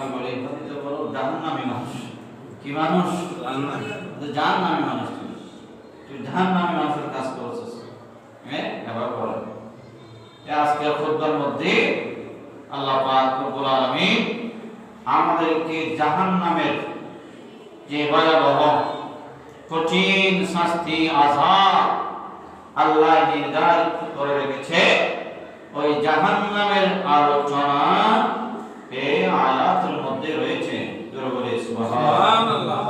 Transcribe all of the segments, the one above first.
আমি বলি জাহান্নামী মানুষ। কি মানুষ? জাহান্নামী মানুষ তুই। জাহান্নামী মানুষের কাজ এবার মধ্যে আল্লাহ পাক রব্বুল আলামিন আমাদেরকে জাহান্নামের যে ভয়াবহ কঠিন শাস্তি, আযাব আল্লাহ নির্ধারিত করে রেখেছে, ওই জাহান্নামের আলোচনা এই আয়াতের মধ্যে রয়েছে। জোরে বলে সুবহানাল্লাহ।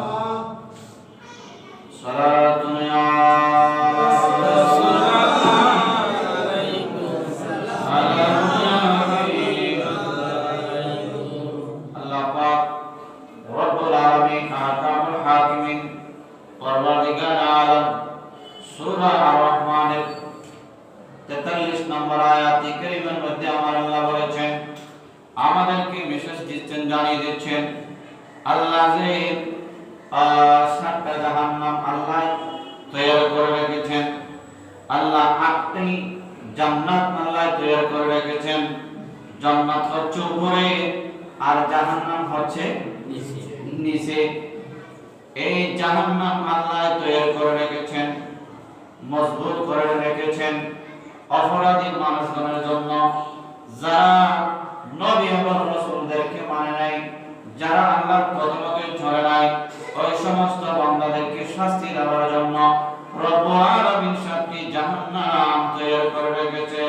সালাতুন তৈরি করে রেখেছেন। এই করে রেখেছেন, মজবুত করে রেখেছেন অপরাধী মানুষগণের জন্য। যারা নবী এবং রাসূলদেরকে মানে নাই যারা আল্লাহর কদমকে চলে নাই, ওই সমস্ত বান্দাদেরকে শাস্তি দেওয়ার জন্য রব্বুল আলামিন সাতটি জাহান্নাম তৈরি করে রেখেছে।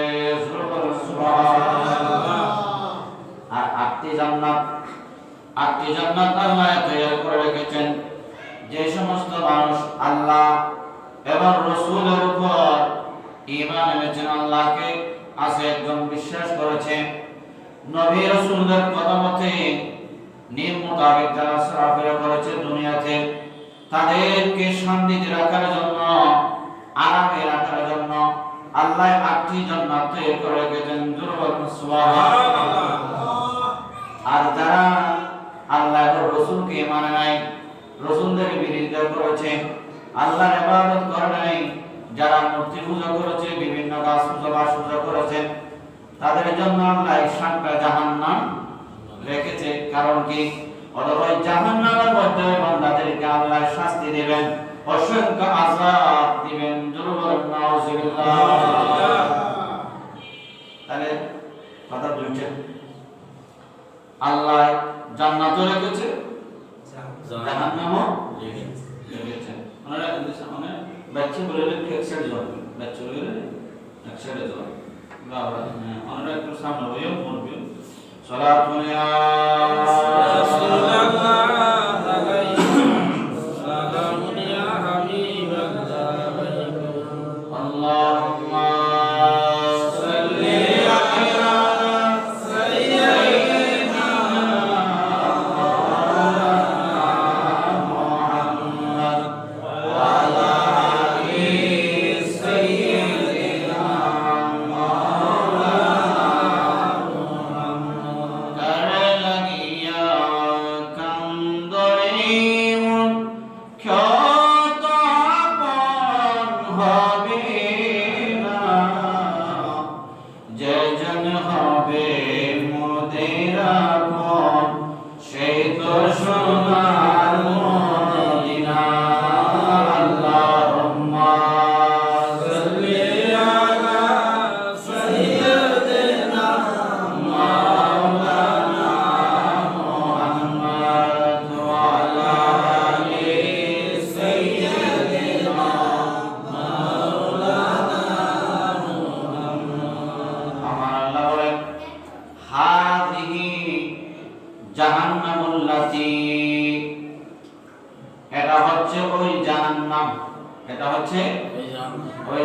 আর আটটি জান্নাত আটটি জান্নাত আল্লাহ তৈরি করে রেখেছেন। যে সমস্ত মানুষ আল্লাহ এবং রসুলের উপর ঈমান এনেছেন আল্লাহকে, আছে একজন বিশ্বাস করেছে। নবী রসুলদের কথা মতে নিয়ম মোতাবেক যারা চলাফেরা করেছে দুনিয়াতে, তাদেরকে শান্তিতে রাখার জন্য, আরামে রাখার জন্য আল্লাহ আটটি জান্নাত তৈরি করে দুর্বল আর যারা রসুলকে মানে নাই রসুলদের বিরোধিতা করেছে, আল্লাহর ইবাদত করে নাই, যারা মূর্তি পূজা করেছে, বিভিন্ন গাছ পূজা পূজা করেছে, তাদের জন্য আল্লাহ রেখেছে কারণ কি? অথবা জাহান্নামের মধ্যে বান্দাদেরকে আল্লাহ শাস্তি দিবেন, অসংখ্য আযাব দিবেন। দুর্বল নাউজুবিল্লাহ। তাহলে কথা দুইটা আল্লাহ জান্নাত রেখেছে, জাহান্নামও রেখেছে। মানে বাচ্চা বলে রেখে বলে এক সাইডে যাবে বাবা ওনারা একটু সামনে হইও সালাতুন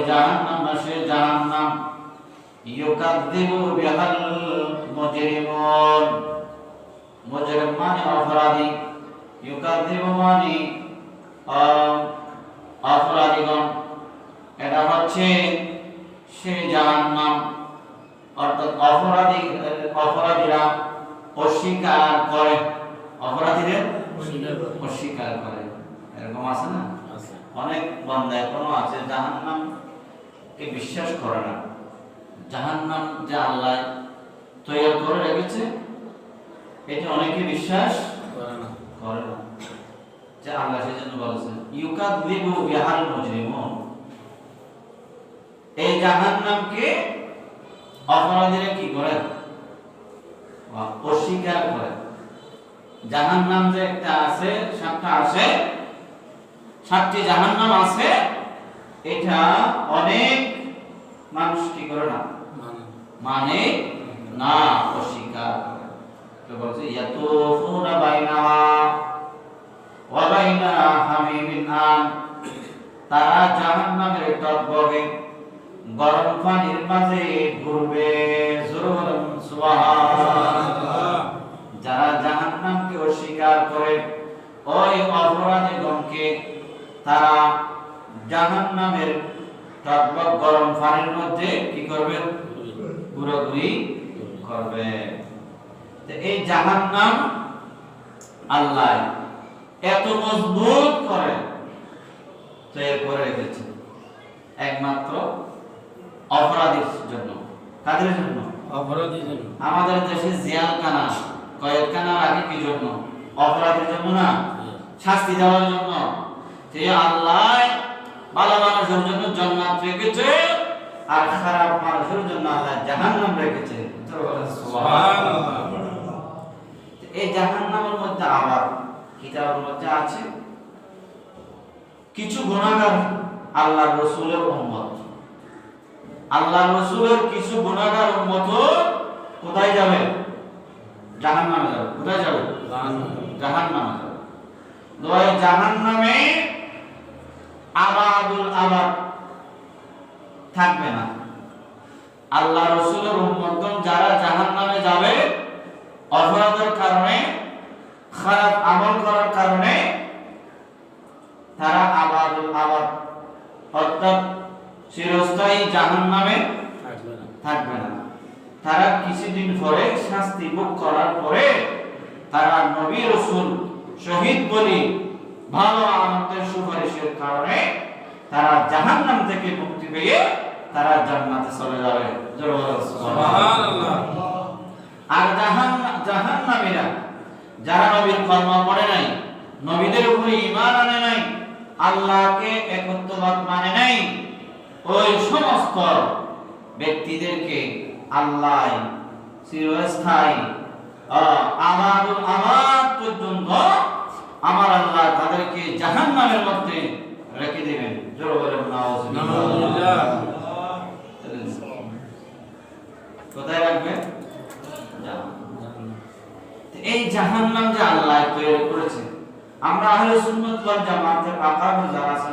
জাহান্নাম না সে জাহান্নাম। ইউকাদ্দিবু বিহাল মুজরিমুন। মুজরিম মানে অপরাধী। ইউকাদ্দিবু মানে অপরাধীগণ। এটা হচ্ছে সে জাহান্নাম। অর্থাৎ অপরাধী অপরাধীরা অস্বীকার করে। অপরাধীদের অস্বীকার করে। এরকম আছে না? অনেক বান্দা এখনও আছে জাহান্নাম? কে বিশ্বাস করে না। জাহান্নাম যে আল্লাহ তৈরি করে রেখেছে, এটা অনেকে বিশ্বাস করে না। করে না। যে আল্লাহ সেজন্য বলেছেন ইউকাযযিবু বিহাল মুজরিমুন। এই জাহান্নামকে অপরাধীরা কি করে? অস্বীকার করে। জাহান্নাম যে একটা আছে, সাতটা আছে, সাতটি জাহান্নাম আছে এটা অনেক মানুষ কি করে না? মানে? মানে না অস্বীকার তো বলছে ইয়াতুফুনা বাইনাহা ওয়া বাইনা হামিমিন আন তারা জাহান্নামের গরম পানির মাঝে ঘুরবে সুবহানাল্লাহ যারা জাহান্নামকে অস্বীকার করে ওই অপরাধীগণকে তারা জাহান্নামের টকবগ গরম পানির মধ্যে কি করবে? পুরোপুরি করবে। তো এই জাহান্নাম আল্লাহ এত মজবুত করে। তৈরি করে রেখেছে একমাত্র অপরাধীর জন্য। কাদের জন্য? অপরাধী জন্য। আমাদের দেশে জিয়াল কানা কয়েক কানা আগে কি জন্য? অপরাধের জন্য না? শাস্তি দেওয়ার জন্য। যে আল্লাহ ভালো মানুষের জন্য জান্নাত রেখেছে আর খারাপ মানুষের জন্য আল্লাহ জাহান্নাম রেখেছে। সুবহানাল্লাহ। এই জাহান্নামের মধ্যে আবার কিতাবের মধ্যে আছে, কিছু গুণাগার আল্লাহ রসুলের উম্মত। আল্লাহ রসুলের কিছু গুণাগার উম্মত কোথায় যাবে? জাহান্নামে যাবে। কোথায় যাবে? জাহান্নামে যাবে। দয় জাহান্নামে আবাদুল আবাদ থাকবে না। আল্লাহ রসুলের উম্মতগণ যারা জাহান্নামে যাবে অপরাধের কারণে খারাপ আমল করার কারণে তারা আবাদুল আবাদ অর্থাৎ চিরস্থায়ী জাহান্নামে থাকবে থাকবে না। তারা কিছুদিন পরে শাস্তি ভোগ করার পরে তারা নবী রসুল শহীদ বলি ভালো আনন্দের সুপারিশের কারণে তারা জাহান্নাম থেকে মুক্তি পেয়ে তারা জান্নাতে চলে যাবে সুবহানাল্লাহ। আর জাহান জাহান্নামীরা যারা নবীর কর্ম করে নাই নবীদের উপরে ঈমান আনে নাই আল্লাহকে একত্ববাদ মানে নাই ওই সমস্ত ব্যক্তিদেরকে আল্লাহ চিরস্থায়ী আহ, আমাদুল আমাদ পর্যন্ত আমার আল্লাহ তাদেরকে জাহান্নামের মধ্যে রেখে দেবেন জোর বলেন নাউজুবিল্লাহ। কোথায় রাখবে এই জাহান্নাম যে আল্লাহ তৈরি করেছে আমরা আহলে সুন্নাত ওয়াল জামাতের আকাব যারা আছেন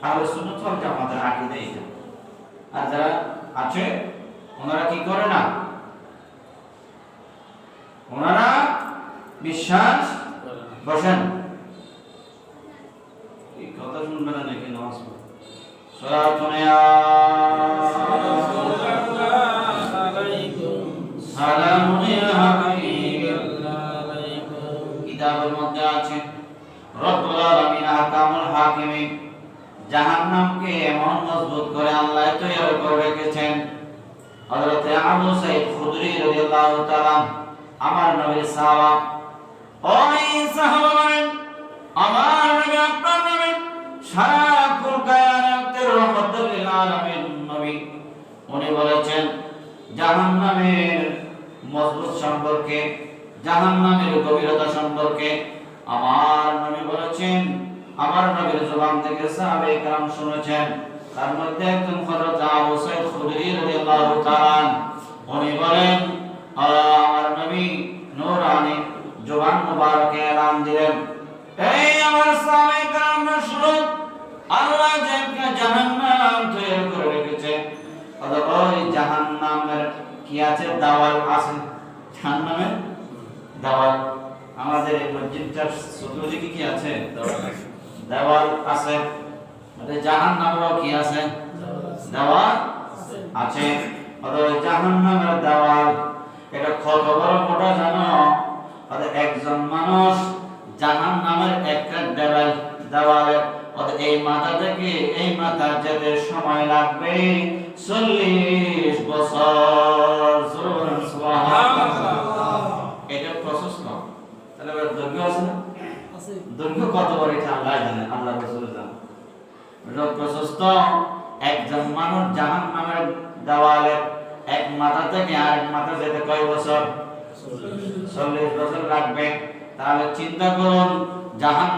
তাহলে সুন্নত ওয়াল জামাতের আকীদা এটা আর যারা আছে, ওনারা কি করে না? ওনারা বিশ্বাস বসেন। এই কথা শুনবে না নাকি নামাজ হাবিব কিতাবের আছে, রব্বুল আলামিন জাহান্নামকে এমন মজবুত করে আল্লাহ তৈরি করে রেখেছেন। হযরতে আবু খুদরি রাদিয়াল্লাহু তাআলা আমার সাহাবা। ওই সাহাবা আমার নবী, আপনার নবী সারা রহমতুল লিল আলামিন নবী। উনি বলেছেন, জাহান্নামের মজবুত সম্পর্কে, জাহান্নামের গভীরতা সম্পর্কে আমার নবী বলেছেন আমার নবীর জবান থেকে সাহাবে کرام শুনেছেন তার মধ্যে একজন হযরত আবু সাইদ খুদরি রাদিয়াল্লাহু তাআলা উনি বলেন আহ, আমার নবী নূরানি জবান মুবারকে এলান দিলেন এই আমার সাহাবে کرام শুনুন আল্লাহ যে একটা জাহান্নাম তৈরি করে রেখেছে অথবা ওই জাহান্নামের কি আছে দাওয়াল আছে জাহান্নামের দাওয়াল আমাদের এই মসজিদটার চতুর্দিকে কি আছে দেওয়াল আছে। দেওয়াল আছে। নামেরও কি আছে? দেওয়াল আছে। দেওয়াল। এটা কত বড় জানো? একজন মানুষ জাহান নামের একটা দেওয়াল দেওয়ালে অতএব এই মাথা থেকে এই মাথা যেতে সময় লাগবে। চল্লিশ বছর। জোরে বলেন সুবহানাল্লাহ। এটা প্রশস্ত তাহলে এবার দৈর্ঘ্য আছে না দৈর্ঘ্য কত বড় এটা আল্লাহ জানে আল্লাহ রসুল জানে। এটা প্রশস্ত একজন মানুষ জাহান নামের দেওয়ালে এক মাথা থেকে আরেক মাথা যেতে কয় বছর? চল্লিশ বছর। লাগবে। তাহলে চিন্তা করুন জাহান